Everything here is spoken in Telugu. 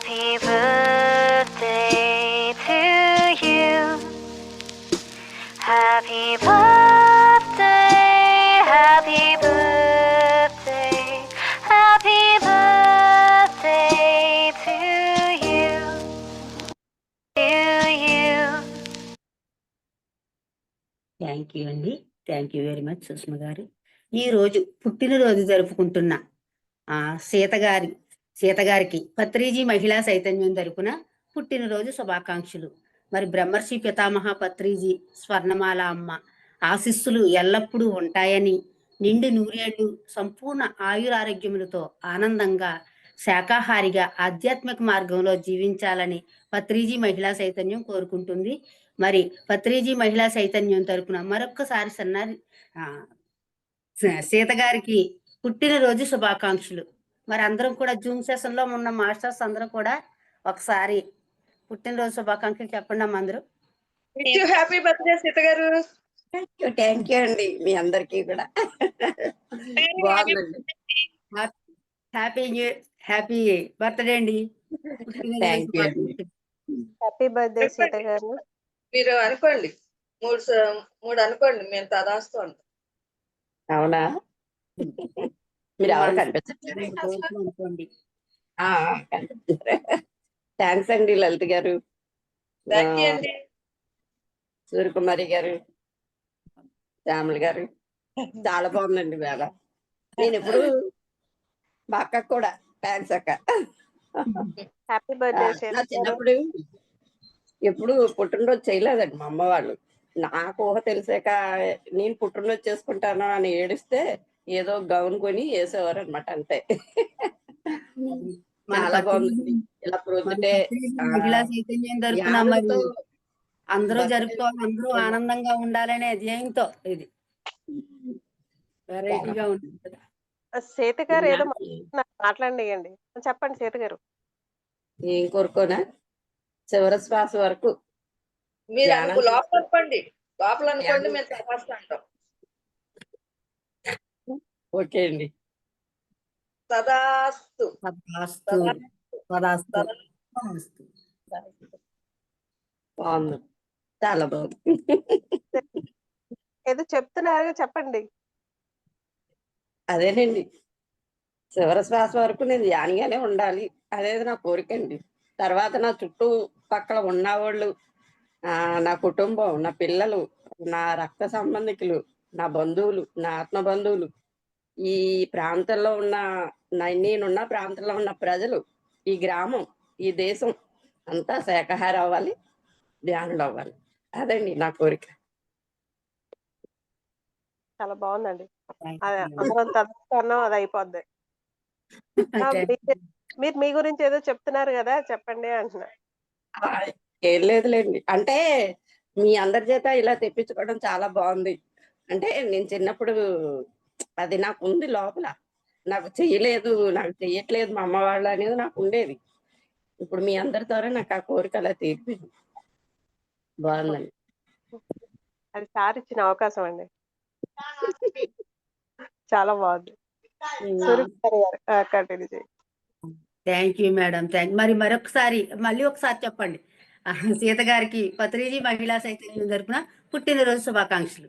Happy birthday to you. Happy birthday, happy birthday, happy birthday to you. To you. Thank you అండి thank you very much Sushma గారు ఈరోజు పుట్టినరోజు జరుపుకుంటున్న సీత గారి సీతగారికి పత్రిజీ మహిళా చైతన్యం తరపున పుట్టినరోజు శుభాకాంక్షలు. మరి బ్రహ్మర్షి పితామహ పత్రిజీ స్వర్ణమాల అమ్మ ఆశీస్సులు ఎల్లప్పుడూ ఉంటాయని నిండు నూరేళ్ళు సంపూర్ణ ఆయురారోగ్యములతో ఆనందంగా శాకాహారిగా ఆధ్యాత్మిక మార్గంలో జీవించాలని పత్రిజీ మహిళా చైతన్యం కోరుకుంటుంది. మరి పత్రిజీ మహిళా చైతన్యం తరపున మరొక్కసారి సన్నారి సీతగారికి సీత గారికి పుట్టినరోజు శుభాకాంక్షలు. మరి అందరం కూడా జూమ్ సెషన్లో ఉన్న మాస్టర్స్ అందరం కూడా ఒకసారి పుట్టినరోజు శుభాకాంక్షలు చెప్పండి అమ్మ అందరూ. హ్యాపీ బర్త్డే సీత గారు. థ్యాంక్ యూ అండి మీ అందరికీ కూడా. బాగుందండి. హ్యాపీ న్యూ హ్యాపీ బర్త్డే అండి. శుభాకాంక్షలు. హ్యాపీ బర్త్డే సీత గారు. మీరు అనుకోండి మూడు స- మూడు అనుకోండి మేము తదాస్తూ ఉంటాం. అవునా? మీరు ఎవరు అనుకోండి. థ్యాంక్స్ అండి లలిత గారు. సూర్యకుమారి గారు శ్యామల గారు. చాలా బాగుందండి వేళ. నేను ఇప్పుడు మా అక్కకు కూడా. థ్యాంక్స్ అక్క. హ్యాపీ బర్త్డే చిన్నప్పుడు ఎప్పుడు పుట్టినరోజు చేయలేదండి మా అమ్మ వాళ్ళు నాకు ఊహ తెలిసాక నేను పుట్టినరోజు చేసుకుంటాను అని ఏడిస్తే ఏదో గౌన్ కొని వేసేవారు అనమాట అంతే చాలా బాగుంది. ఇలా ప్రొద్దుటే అందరూ జరుపుకోవాలి అందరూ ఆనందంగా ఉండాలనే ధ్యేయంతో ఇది. వెరైటీగా ఉంటుంది సీత గారు ఏదో. మాట్లాడండి చెప్పండి సీత గారు. ఏం కోరుకోనా? చివరి శ్వాస వరకు. మీరు లోపల అనుకోండి లోపల అనుకోండి మేము ఉంటాం ఓకే అండి. తదాస్తు తదాస్తు తదాస్తు తదాస్తు. బాగుంది. చాలా బాగుంది. ఏదో చెప్తున్నారు చెప్పండి. అదేనండి. చివరి శ్వాస వరకు నేను ధ్యానిగానే ఉండాలి. అనేది నా కోరిక అండి. తర్వాత నా చుట్టూ పక్కల ఉన్నవాళ్ళు ఆ, నా కుటుంబం నా పిల్లలు నా రక్త సంబంధికులు నా బంధువులు నా ఆత్మ బంధువులు ఈ ప్రాంతంలో ఉన్న నా- నేనున్న ప్రాంతంలో ఉన్న ప్రజలు ఈ గ్రామం ఈ దేశం అంతా శాఖాహార అవ్వాలి ధ్యానులు అవ్వాలి అదండి నా కోరిక. చాలా బాగుందండి. అందరం అది అయిపోద్ది మీరు- మీ గురించి ఏదో చెప్తున్నారు కదా చెప్పండి అంటున్నా. ఏం లేదులేండి. అంటే మీ అందరి చేత ఇలా తెప్పించుకోవడం చాలా బాగుంది. అంటే నేను చిన్నప్పుడు అది నాకు ఉంది లోపల. నాకు చెయ్యలేదు నాకు చెయ్యట్లేదు మా అమ్మ వాళ్ళు అనేది నాకు ఉండేది. ఇప్పుడు మీ అందరి ద్వారా నాకు ఆ కోరిక అలా తీర్పింది బాగుందండి. అది సార్ ఇచ్చిన అవకాశం అండి. చాలా బాగుంది. థ్యాంక్ యూ మేడం థ్యాంక్ మరి మరొకసారి మళ్ళీ ఒకసారి చెప్పండి. సీత గారికి పత్రిజీ మహిళా చైతన్యం తరపున పుట్టినరోజు శుభాకాంక్షలు.